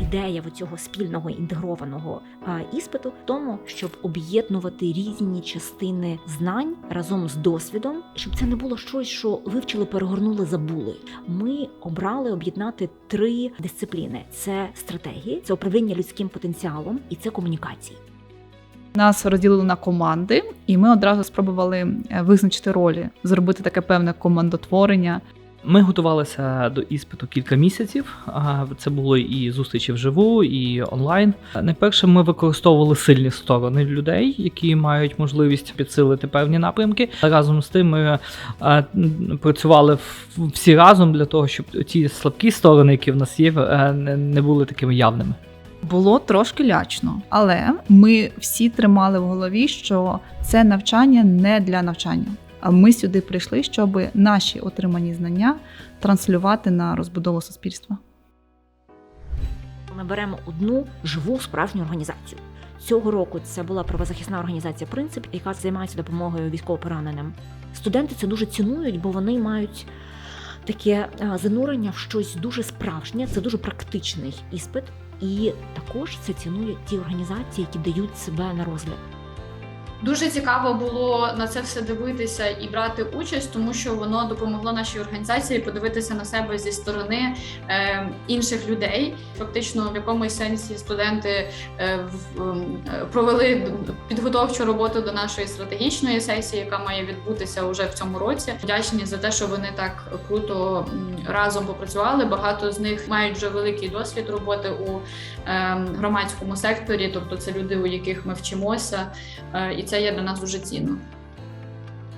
Ідея цього спільного інтегрованого а, іспиту в тому, щоб об'єднувати різні частини знань разом з досвідом, щоб це не було щось, що вивчили, перегорнули, забули. Ми обрали об'єднати три дисципліни: це стратегії, це управління людським потенціалом і це комунікації. Нас розділили на команди, і ми одразу спробували е, визначити ролі, зробити таке певне командотворення. Ми готувалися до іспиту кілька місяців. Це було і зустрічі вживу, і онлайн. Найперше, ми використовували сильні сторони людей, які мають можливість підсилити певні напрямки. Разом з тим, ми працювали всі разом для того, щоб ті слабкі сторони, які в нас є, е, не були такими явними. Було трошки лячно, але ми всі тримали в голові, що це навчання не для навчання. А ми сюди прийшли, щоб наші отримані знання транслювати на розбудову суспільства. Ми беремо одну живу справжню організацію. Цього року це була правозахисна організація Принцип, яка займається допомогою військовополоненим. Студенти це дуже цінують, бо вони мають таке занурення в щось дуже справжнє, це дуже практичний іспит. І також це цінують ті організації, які дають себе на розгляд. Дуже цікаво було на це все дивитися і брати участь, тому що воно допомогло нашій організації подивитися на себе зі сторони е, інших людей. Фактично, в якомусь сенсі студенти е, в, е, провели підготовчу роботу до нашої стратегічної сесії, яка має відбутися уже в цьому році. Вдячні за те, що вони так круто разом попрацювали. Багато з них мають вже великий досвід роботи у е, громадському секторі, тобто це люди, у яких ми вчимося. Е, і це є для нас дуже цінно.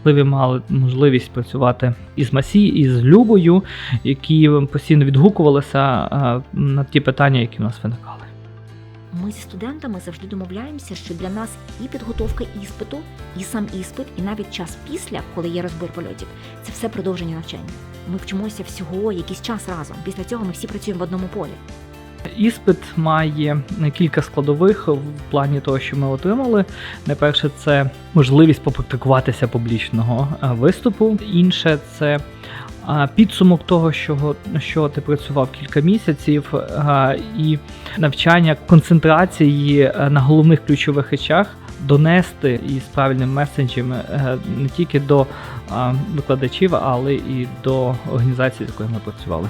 Ви мали можливість працювати із Масі, із Любою, які постійно відгукувалися на ті питання, які в нас виникали. Ми зі студентами завжди домовляємося, що для нас і підготовка іспиту, і сам іспит, і навіть час після, коли є розбір польотів, це все продовження навчання. Ми вчимося всього якийсь час разом. Після цього ми всі працюємо в одному полі. Іспит має кілька складових в плані того, що ми отримали. Найперше, це можливість попрактикуватися публічного е, виступу. Інше це е, підсумок того, що, що ти працював кілька місяців, е, і навчання концентрації на головних ключових речах. Донести із правильним месенджем не тільки до викладачів, але і до організації, з якою ми працювали.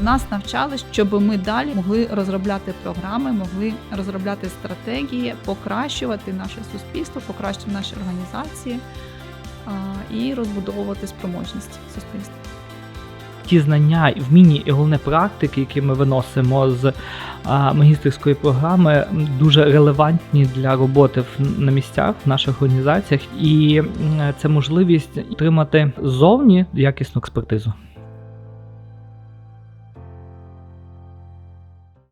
Нас навчали, щоб ми далі могли розробляти програми, могли розробляти стратегії, покращувати наше суспільство, покращувати наші організації і розбудовувати спроможність суспільства. ті знання, і вміння і головне практики, які ми виносимо з а, магістерської програми, дуже релевантні для роботи на місцях в наших організаціях, і це можливість отримати ззовні якісну експертизу.